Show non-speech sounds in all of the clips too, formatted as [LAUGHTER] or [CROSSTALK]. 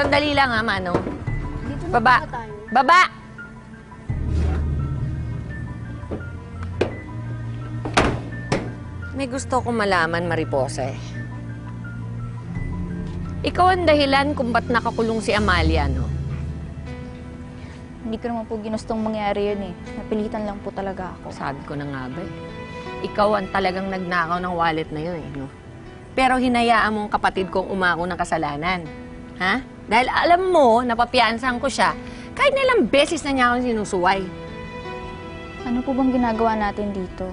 Sandali lang ha, Manong. Dito na Baba. tayo. Baba! May gusto kong malaman, Mariposa eh. Ikaw ang dahilan kung ba't nakakulong si Amalia, no? Hindi ko naman po ginustong mangyari yun eh. Napilitan lang po talaga ako. Sabi ko na nga ba eh. Ikaw ang talagang nagnakaw ng wallet na yun eh, no? Pero hinayaan mo ang kapatid kong umako ng kasalanan. Ha? Dahil alam mo, napapiansahan ko siya, kahit na ilang beses na niya akong sinusuway. Ano po bang ginagawa natin dito?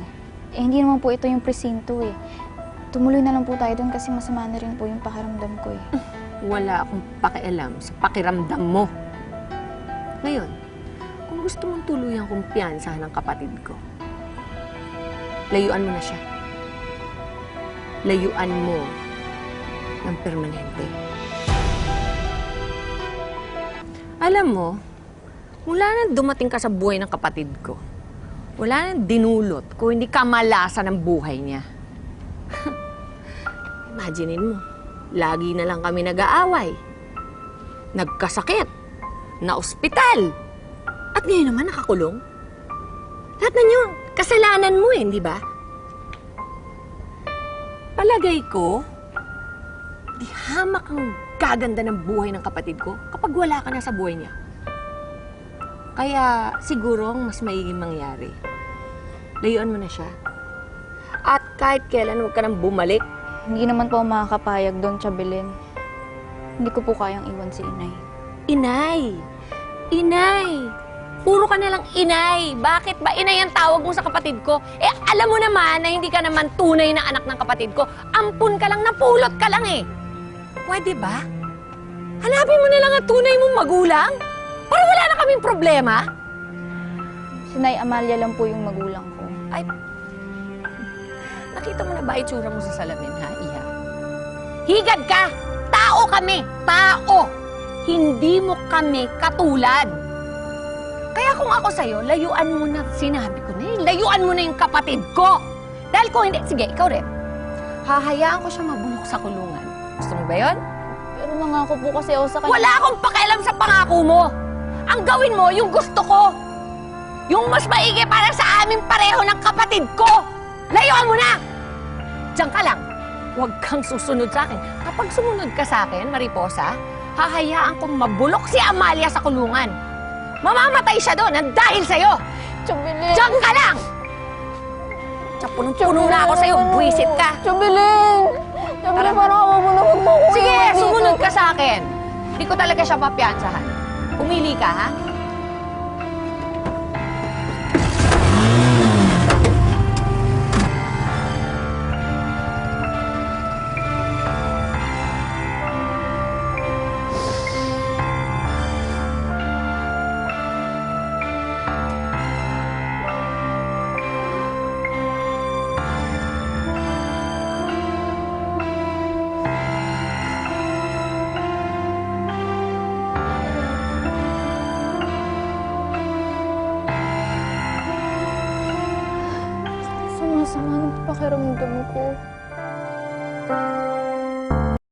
Eh, hindi naman po ito yung presinto eh. Tumuloy na lang po tayo doon kasi masama na rin po yung pakiramdam ko eh. Wala akong pakialam sa pakiramdam mo. Ngayon, kung gusto mong tuluyan kong piyansahan ng kapatid ko, layuan mo na siya. Layuan mo ng permanente. Alam mo, mula na dumating ka sa buhay ng kapatid ko, wala nang dinulot kung hindi kamalasan ng buhay niya. [LAUGHS] Imaginein mo, lagi na lang kami nag-aaway. Nagkasakit. Na ospital. At ngayon naman nakakulong. Lahat na yun, kasalanan mo eh, di ba? Palagay ko, di hamak ang gaganda ng buhay ng kapatid ko kapag wala ka na sa buhay niya. Kaya siguro ang mas maiging mangyari. Layuan mo na siya. At kahit kailan huwag ka nang bumalik Hindi naman po makakapayag doon, Chabelin. Hindi ko po kayang iwan si inay. Inay! Inay! Puro ka na lang inay. Bakit ba inay ang tawag mo sa kapatid ko? Eh, alam mo naman na hindi ka naman tunay na anak ng kapatid ko. Ampun ka lang, napulot ka lang eh. Pwede ba? Hanapin mo na lang ang tunay mong magulang? Para wala na kaming problema? Si Nay Amalia lang po yung magulang ko. Ay, nakita mo na ba itsura mo sa salamin, ha, Iha? Higad ka! Tao kami! Tao! Hindi mo kami katulad. Kaya kung ako sa'yo, layuan mo na, sinabi ko na eh, layuan mo na yung kapatid ko. Dahil kung hindi, sige, ikaw rin. Hahayaan ko siya mabulok sa kulungan. Ba yun? Pero nangako po kasi ako sa kanya. Wala akong pakialam sa pangako mo. Ang gawin mo, yung gusto ko. Yung mas maigi para sa amin pareho ng kapatid ko. Layuan mo na! Diyan ka lang. Huwag kang susunod sa akin. Kapag sumunod ka sa akin, Mariposa, hahayaan kong mabulok si Amalia sa kulungan. Mamamatay siya doon ang dahil sa'yo. Chabelin! Diyan ka lang! Diyan punong-puno na ako sa'yo. Buwisit ka. Chabelin! Chabelin, parang ako mo na huwag mo ako Sige, sumunod ka sa akin. Hindi ko talaga siya papiansahan. Pumili ka, ha? sama ng pakiramdam ko.